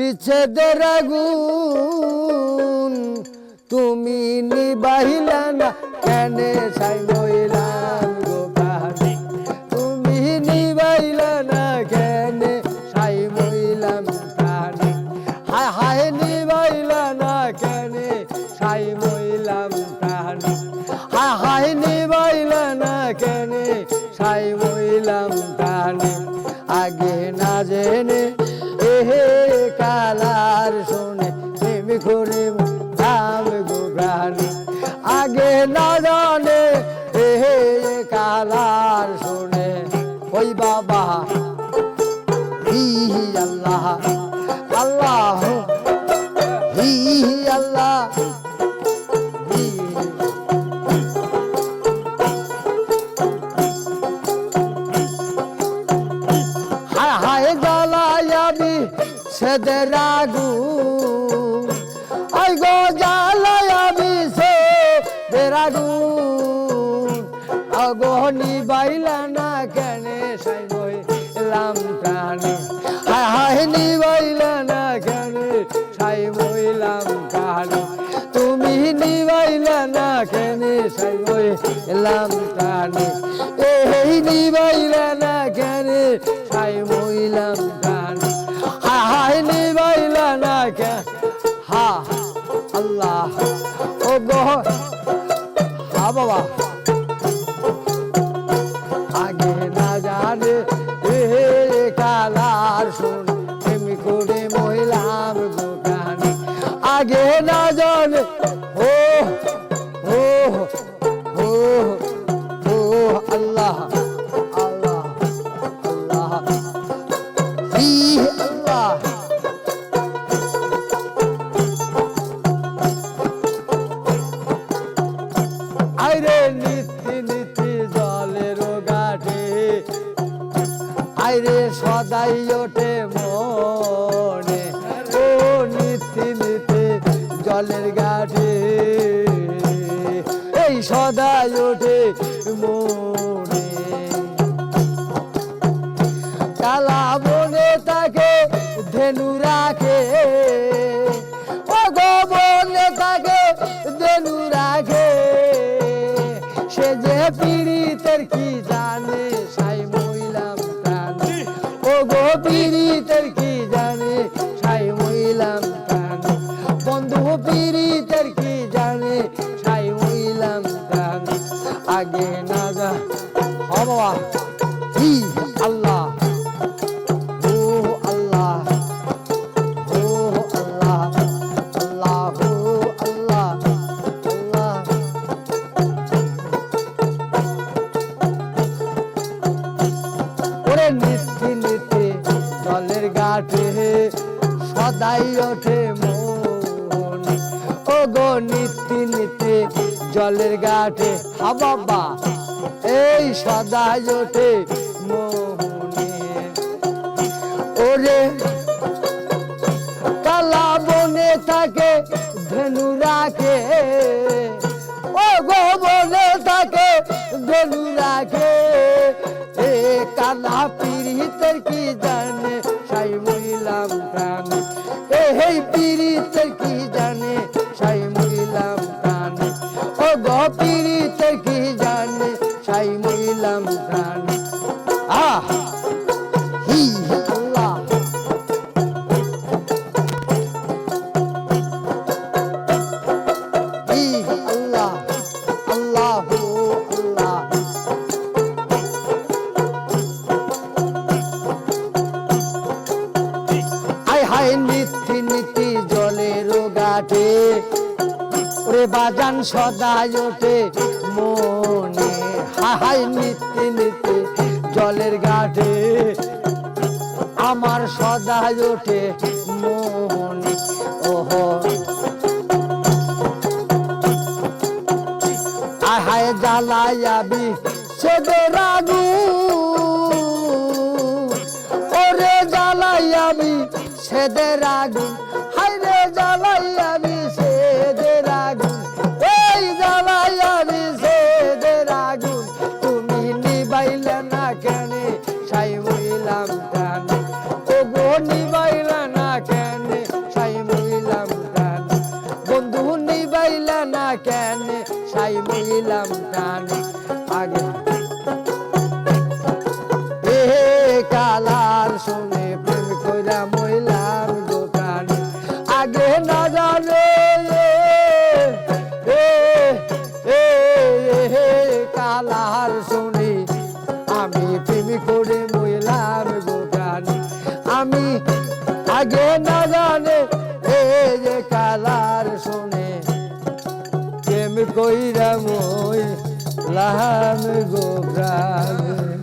বিচ্ছেদের আগুন তুমি নিবাহিলা না, কেন সাই মহিলাম গো প্রাণে তুমি নিবাইলা না, কেন সাই মহিলাম প্রাণে হায় হায় নিবাইলা না, কেন সাই মহিলাম প্রাণে হায় হায় নিবাইলা না, কেন সাই মহিলাম প্রাণে আগে না জেনে কালার শুনে প্রেমী করে নাম গো আগে না জানে হে কালার শুনে, ওই বাবা হি আল্লাহ আল্লাহ হি আল্লাহ। আই গো জ্বালায়াবি সেদের আগুন আগনি বাইলা না কেনে সাই মইলাম প্রাণে। হায় নিবাইলা না কেনে সাই মইলাম প্রাণে। তুমি নিবাইলা না কেনে সাই মইলাম প্রাণে। এই নিবাইলা না কেনে সাই মইলাম আল্লাহ। ও গো। হা বাবা। আগে না জানে, এ কালার শুন এমনি করে মহিলাম দোকানে। আগে না জানে সদাই ওঠে মনে। ও নীতি নীতি জলের গাঠে এই সদাই ওঠে মনে। কালা বনে তাকে ধেনু রাখে। ও গো তাকে ধেনু রাখে। সে যে পীড়িতের গো পীড়িতের কি জানে? সাই মহিলাম প্রাণে বন্ধু পীড়িতের কি জানে? সাই মহিলাম প্রাণে আগে না যা। হ। সদাই ওঠে মন। ও গো নিত্যি নিত্যি জলের গাঠে হা বাবা, এই সদাই ওঠে মোহনে ওরে কালা বনে থাকে, ধনু রাখে। ও গো বনে থাকে, ধনু রাখে। এ কালা পীড়িতের কি জানে? মহিলাম প্রাণে। ও গো পীড়িতের কি জানে? সাই মিলাম প্রাণে। বাজান সদাই ওঠে মনে। হায় নীতি নীতি জলের গাঠে আমার সদাই ওঠে মনে। ওহো। আয় হায় জ্বালায়াবি সেদের আগুন ওরে জ্বালাইয়াবি সেদের আগুন হায় রে জ্বালাইয়াবি সাই বইলাম কানে ও গো নিবাইলা না কেনে? সাই বইলাম কানে বন্ধু নিবাইলা না কেনে? সাই বইলাম কানে আগে আগে না জানে এই যে কালার শুনে। প্রেম কইরা মই লাহাম গো প্রাণী